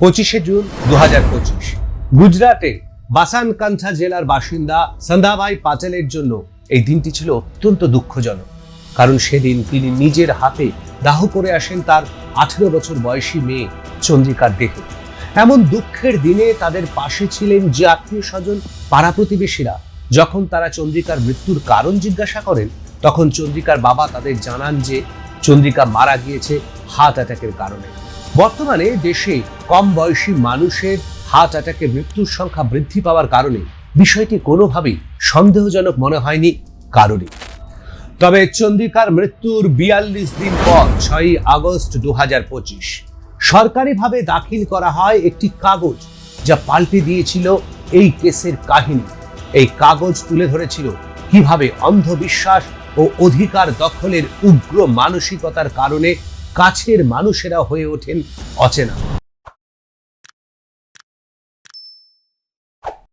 পঁচিশে জুন দু পঁচিশ। গুজরাটে বাসানকান্থা জেলার বাসিন্দা সন্দাভাই পাটেলের জন্য এই দিনটি ছিল অত্যন্ত দুঃখজনক। কারণ সেদিন তিনি নিজের হাতে দাহ করে আসেন তার আঠেরো বছর বয়সী মেয়ে চন্দ্রিকার দেহে। এমন দুঃখের দিনে তাদের পাশে ছিলেন যে আত্মীয় স্বজন, পাড়া প্রতিবেশীরা। যখন তারা চন্দ্রিকার মৃত্যুর কারণ জিজ্ঞাসা করেন, তখন চন্দ্রিকার বাবা তাদের জানান যে চন্দ্রিকা মারা গিয়েছে হার্ট অ্যাটাকের কারণে। বর্তমানে দেশে কম বয়সী মানুষের হার্ট অ্যাটাকে মৃত্যুর সংখ্যা বৃদ্ধি পাওয়ার কারণে বিষয়টি কোনোভাবেই সন্দেহজনক মনে হয়নি কারোরই। তবে চন্দ্রিকার মৃত্যুর বিয়াল্লিশ দিন পর ছয়ই আগস্ট দু হাজার পঁচিশ সরকারিভাবে দাখিল করা হয় একটি কাগজ যা পাল্টে দিয়েছিল এই কেসের কাহিনী। এই কাগজ তুলে ধরেছিল কীভাবে অন্ধবিশ্বাস ও অধিকার দখলের উগ্র মানসিকতার কারণে কাছের মানুষেরা হয়ে ওঠেন অচেনা।